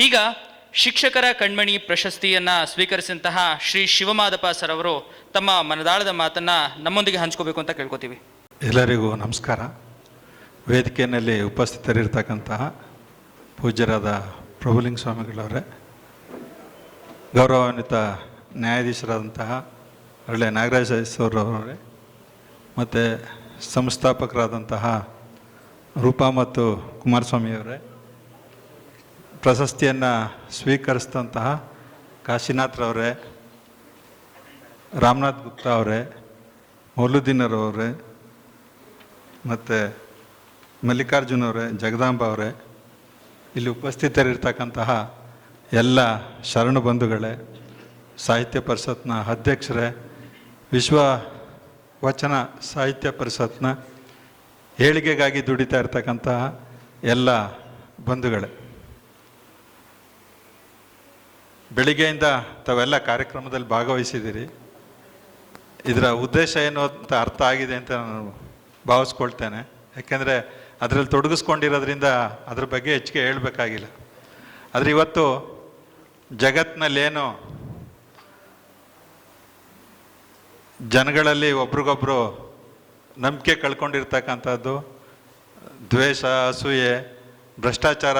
ಈಗ ಶಿಕ್ಷಕರ ಕಣ್ಮಣಿ ಪ್ರಶಸ್ತಿಯನ್ನು ಸ್ವೀಕರಿಸಿದಂತಹ ಶ್ರೀ ಶಿವಮಾದಪ್ಪ ಸರ್ ಅವರು ತಮ್ಮ ಮನದಾಳದ ಮಾತನ್ನು ನಮ್ಮೊಂದಿಗೆ ಹಂಚ್ಕೋಬೇಕು ಅಂತ ಕೇಳ್ಕೊತೀವಿ. ಎಲ್ಲರಿಗೂ ನಮಸ್ಕಾರ. ವೇದಿಕೆಯಲ್ಲಿ ಉಪಸ್ಥಿತರಿರ್ತಕ್ಕಂತಹ ಪೂಜ್ಯರಾದ ಪ್ರಭುಲಿಂಗ ಸ್ವಾಮಿಗಳವರೇ, ಗೌರವಾನ್ವಿತ ನ್ಯಾಯಾಧೀಶರಾದಂತಹ ಒಳ್ಳೆ ನಾಗರಾಜ ಅವರವರೇ ಮತ್ತು ಸಂಸ್ಥಾಪಕರಾದಂತಹ ರೂಪಾ ಮತ್ತು ಕುಮಾರಸ್ವಾಮಿಯವರೇ ಪ್ರಶಸ್ತಿಯನ್ನು ಸ್ವೀಕರಿಸಿದಂತಹ ಕಾಶಿನಾಥ್ರವರೇ ರಾಮನಾಥ್ ಗುಪ್ತಾ ಅವರೇ ಮೌಲುದ್ದೀನರವರೇ ಮತ್ತು ಮಲ್ಲಿಕಾರ್ಜುನ ಅವರೇ, ಜಗದಾಂಬ ಅವರೇ, ಇಲ್ಲಿ ಉಪಸ್ಥಿತರಿರ್ತಕ್ಕಂತಹ ಎಲ್ಲ ಶರಣ ಬಂಧುಗಳೇ, ಸಾಹಿತ್ಯ ಪರಿಷತ್ನ ಅಧ್ಯಕ್ಷರೇ, ವಿಶ್ವ ವಚನ ಸಾಹಿತ್ಯ ಪರಿಷತ್ನ ಏಳಿಗೆಗಾಗಿ ದುಡಿತಾ ಇರ್ತಕ್ಕಂತಹ ಎಲ್ಲ ಬಂಧುಗಳೇ. ಬೆಳಿಗ್ಗೆಯಿಂದ ತಾವೆಲ್ಲ ಕಾರ್ಯಕ್ರಮದಲ್ಲಿ ಭಾಗವಹಿಸಿದ್ದೀರಿ. ಇದರ ಉದ್ದೇಶ ಏನು ಅಂತ ಅರ್ಥ ಆಗಿದೆ ಅಂತ ನಾನು ಭಾವಿಸ್ಕೊಳ್ತೇನೆ. ಯಾಕೆಂದರೆ ಅದರಲ್ಲಿ ತೊಡಗಿಸ್ಕೊಂಡಿರೋದ್ರಿಂದ ಅದ್ರ ಬಗ್ಗೆ ಹೆಚ್ಚಿಗೆ ಹೇಳಬೇಕಾಗಿಲ್ಲ. ಆದರೆ ಇವತ್ತು ಜಗತ್ತಿನಲ್ಲೇನು ಜನಗಳಲ್ಲಿ ಒಬ್ರಿಗೊಬ್ರು ನಂಬಿಕೆ ಕಳ್ಕೊಂಡಿರ್ತಕ್ಕಂಥದ್ದು, ದ್ವೇಷ, ಅಸೂಯೆ, ಭ್ರಷ್ಟಾಚಾರ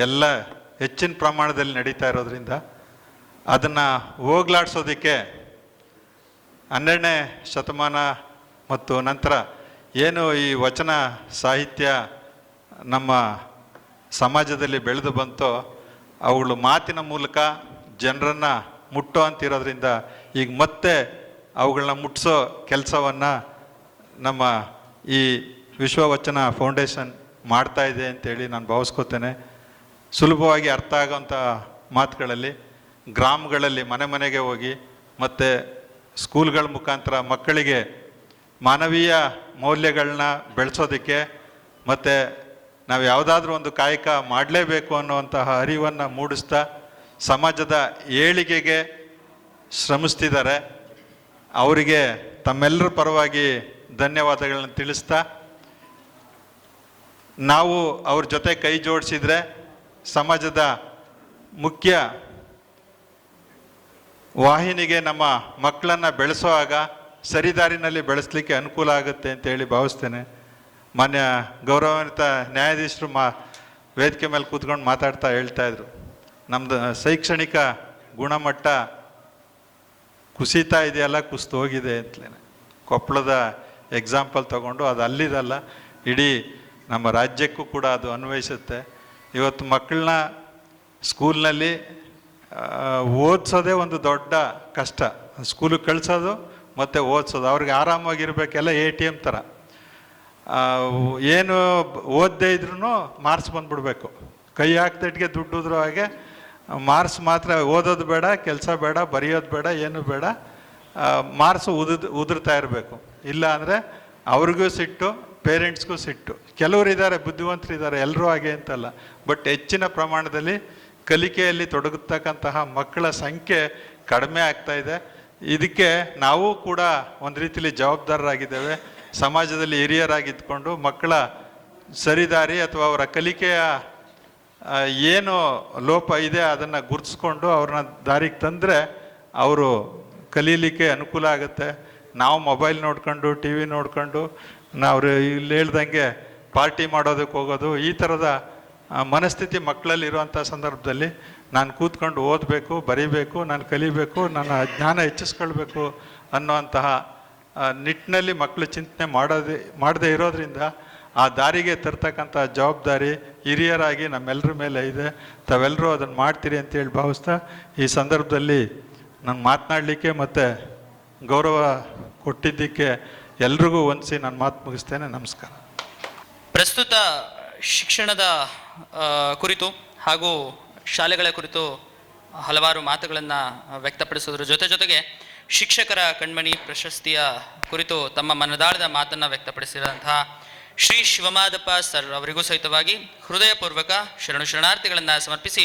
ಎಲ್ಲ ಹೆಚ್ಚಿನ ಪ್ರಮಾಣದಲ್ಲಿ ನಡೀತಾ ಇರೋದ್ರಿಂದ ಅದನ್ನು ಹೋಗ್ಲಾಡ್ಸೋದಕ್ಕೆ ಹನ್ನೆರಡನೇ ಶತಮಾನ ಮತ್ತು ನಂತರ ಏನು ಈ ವಚನ ಸಾಹಿತ್ಯ ನಮ್ಮ ಸಮಾಜದಲ್ಲಿ ಬೆಳೆದು ಬಂತೋ ಅವುಗಳು ಮಾತಿನ ಮೂಲಕ ಜನರನ್ನು ಮುಟ್ಟೋ ಅಂತಿರೋದ್ರಿಂದ ಈಗ ಮತ್ತೆ ಅವುಗಳನ್ನ ಮುಟ್ಟಿಸೋ ಕೆಲಸವನ್ನು ನಮ್ಮ ಈ ವಿಶ್ವವಚನ ಫೌಂಡೇಶನ್ ಮಾಡ್ತಾ ಇದೆ ಅಂತೇಳಿ ನಾನು ಭಾವಿಸ್ಕೋತೇನೆ. ಸುಲಭವಾಗಿ ಅರ್ಥ ಆಗೋಂಥ ಮಾತುಗಳಲ್ಲಿ ಗ್ರಾಮಗಳಲ್ಲಿ ಮನೆ ಮನೆಗೆ ಹೋಗಿ ಮತ್ತು ಸ್ಕೂಲ್ಗಳ ಮುಖಾಂತರ ಮಕ್ಕಳಿಗೆ ಮಾನವೀಯ ಮೌಲ್ಯಗಳನ್ನ ಬೆಳೆಸೋದಕ್ಕೆ ಮತ್ತು ನಾವು ಯಾವುದಾದ್ರೂ ಒಂದು ಕಾಯಕ ಮಾಡಲೇಬೇಕು ಅನ್ನುವಂತಹ ಅರಿವನ್ನು ಮೂಡಿಸ್ತಾ ಸಮಾಜದ ಏಳಿಗೆಗೆ ಶ್ರಮಿಸ್ತಿದ್ದಾರೆ. ಅವರಿಗೆ ತಮ್ಮೆಲ್ಲರ ಪರವಾಗಿ ಧನ್ಯವಾದಗಳನ್ನು ತಿಳಿಸ್ತಾ ನಾವು ಅವ್ರ ಜೊತೆ ಕೈ ಜೋಡಿಸಿದ್ರೆ ಸಮಾಜದ ಮುಖ್ಯ ವಾಹಿನಿಗೆ ನಮ್ಮ ಮಕ್ಕಳನ್ನು ಬೆಳೆಸುವಾಗ ಸರಿದಾರಿನಲ್ಲಿ ಬೆಳೆಸಲಿಕ್ಕೆ ಅನುಕೂಲ ಆಗುತ್ತೆ ಅಂತೇಳಿ ಭಾವಿಸ್ತೇನೆ. ಮಾನ್ಯ ಗೌರವಾನ್ವಿತ ನ್ಯಾಯಾಧೀಶರು ಮಾ ವೇದಿಕೆ ಮೇಲೆ ಕೂತ್ಕೊಂಡು ಮಾತಾಡ್ತಾ ಹೇಳ್ತಾ ಇದ್ರು. ನಮ್ಮದು ಶೈಕ್ಷಣಿಕ ಗುಣಮಟ್ಟ ಕುಸಿತಾ ಇದೆಯಲ್ಲ, ಕುಸಿತು ಹೋಗಿದೆ ಅಂತಲೇ. ಕೊಪ್ಪಳದ ಎಕ್ಸಾಂಪಲ್ ತಗೊಂಡು ಅದು ಅಲ್ಲಿದಲ್ಲ, ಇಡೀ ನಮ್ಮ ರಾಜ್ಯಕ್ಕೂ ಕೂಡ ಅದು ಅನ್ವಯಿಸುತ್ತೆ. ಇವತ್ತು ಮಕ್ಕಳನ್ನ ಸ್ಕೂಲ್ನಲ್ಲಿ ಓದಿಸೋದೇ ಒಂದು ದೊಡ್ಡ ಕಷ್ಟ. ಸ್ಕೂಲಿಗೆ ಕಳಿಸೋದು, ಮತ್ತು ಓದಿಸೋದು. ಅವ್ರಿಗೆ ಆರಾಮಾಗಿರ್ಬೇಕೆಲ್ಲ ಎ ಟಿ ಎಂ ಥರ. ಏನು ಓದದೇ ಇದ್ರೂ ಮಾರ್ಕ್ಸ್ ಬಂದುಬಿಡ್ಬೇಕು. ಕೈ ಹಾಕ್ದಟ್ಟಿಗೆ ದುಡ್ಡಿದ್ರು ಹಾಗೆ, ಮಾರ್ಕ್ಸ್ ಮಾತ್ರ ಓದೋದು ಬೇಡ, ಕೆಲಸ ಬೇಡ, ಬರೆಯೋದು ಬೇಡ, ಏನು ಬೇಡ. ಮಾರ್ಕ್ಸ್ ಉದ್ ಉದುರ್ತಾ ಇರಬೇಕು. ಇಲ್ಲ ಅಂದರೆ ಅವ್ರಿಗೂ ಸಿಟ್ಟು ಪೇರೆಂಟ್ಸ್ಗೂ ಸಿಟ್ಟು. ಕೆಲವರು ಇದ್ದಾರೆ ಬುದ್ಧಿವಂತರು ಇದ್ದಾರೆ ಎಲ್ಲರೂ ಹಾಗೆ ಅಂತಲ್ಲ. ಬಟ್ ಹೆಚ್ಚಿನ ಪ್ರಮಾಣದಲ್ಲಿ ಕಲಿಕೆಯಲ್ಲಿ ತೊಡಗತಕ್ಕಂತಹ ಮಕ್ಕಳ ಸಂಖ್ಯೆ ಕಡಿಮೆ ಆಗ್ತಾ ಇದೆ. ಇದಕ್ಕೆ ನಾವು ಕೂಡ ಒಂದು ರೀತಿಯಲ್ಲಿ ಜವಾಬ್ದಾರರಾಗಿದ್ದೇವೆ. ಸಮಾಜದಲ್ಲಿ ಹಿರಿಯರಾಗಿದ್ದುಕೊಂಡು ಮಕ್ಕಳ ಸರಿದಾರಿ ಅಥವಾ ಅವರ ಕಲಿಕೆಯ ಏನು ಲೋಪ ಇದೆ ಅದನ್ನು ಗುರುತಿಸ್ಕೊಂಡು ಅವ್ರನ್ನ ದಾರಿಗೆ ತಂದರೆ ಅವರು ಕಲೀಲಿಕ್ಕೆ ಅನುಕೂಲ ಆಗುತ್ತೆ. ನಾವು ಮೊಬೈಲ್ ನೋಡ್ಕೊಂಡು ಟಿ ವಿ ನೋಡ್ಕೊಂಡು ನಾವು ಇಲ್ಲಿ ಹೇಳ್ದಂಗೆ ಪಾರ್ಟಿ ಮಾಡೋದಕ್ಕೆ ಹೋಗೋದು, ಈ ಥರದ ಮನಸ್ಥಿತಿ ಮಕ್ಕಳಲ್ಲಿ ಇರುವಂಥ ಸಂದರ್ಭದಲ್ಲಿ ನಾನು ಕೂತ್ಕೊಂಡು ಓದಬೇಕು, ಬರೀಬೇಕು, ನಾನು ಕಲಿಬೇಕು, ನನ್ನ ಜ್ಞಾನ ಹೆಚ್ಚಿಸ್ಕೊಳ್ಬೇಕು ಅನ್ನುವಂತಹ ನಿಟ್ಟಿನಲ್ಲಿ ಮಕ್ಕಳು ಚಿಂತನೆ ಮಾಡೋದೇ, ಮಾಡದೇ ಇರೋದ್ರಿಂದ ಆ ದಾರಿಗೆ ತರ್ತಕ್ಕಂಥ ಜವಾಬ್ದಾರಿ ಹಿರಿಯರಾಗಿ ನಮ್ಮೆಲ್ಲರ ಮೇಲೆ ಇದೆ. ತಾವೆಲ್ಲರೂ ಅದನ್ನು ಮಾಡ್ತೀರಿ ಅಂತೇಳಿ ಭಾವಿಸ್ತಾ ಈ ಸಂದರ್ಭದಲ್ಲಿ ನಾನು ಮಾತನಾಡಲಿಕ್ಕೆ ಮತ್ತು ಗೌರವ ಕೊಟ್ಟಿದ್ದಕ್ಕೆ ಎಲ್ರಿಗೂ ಹೊಂದಿಸಿ ನಾನು ಮಾತು ಮುಗಿಸ್ತೇನೆ, ನಮಸ್ಕಾರ. ಪ್ರಸ್ತುತ ಶಿಕ್ಷಣದ ಕುರಿತು ಹಾಗೂ ಶಾಲೆಗಳ ಕುರಿತು ಹಲವಾರು ಮಾತುಗಳನ್ನು ವ್ಯಕ್ತಪಡಿಸೋದ್ರ ಜೊತೆ ಜೊತೆಗೆ ಶಿಕ್ಷಕರ ಕಣ್ಮಣಿ ಪ್ರಶಸ್ತಿಯ ಕುರಿತು ತಮ್ಮ ಮನದಾಳದ ಮಾತನ್ನು ವ್ಯಕ್ತಪಡಿಸಿದಂತಹ ಶ್ರೀ ಶಿವಮಾದಪ್ಪ ಸರ್ ಅವರಿಗೂ ಸಹಿತವಾಗಿ ಹೃದಯಪೂರ್ವಕ ಶರಣು ಶರಣಾರ್ಥಿಗಳನ್ನು ಸಮರ್ಪಿಸಿ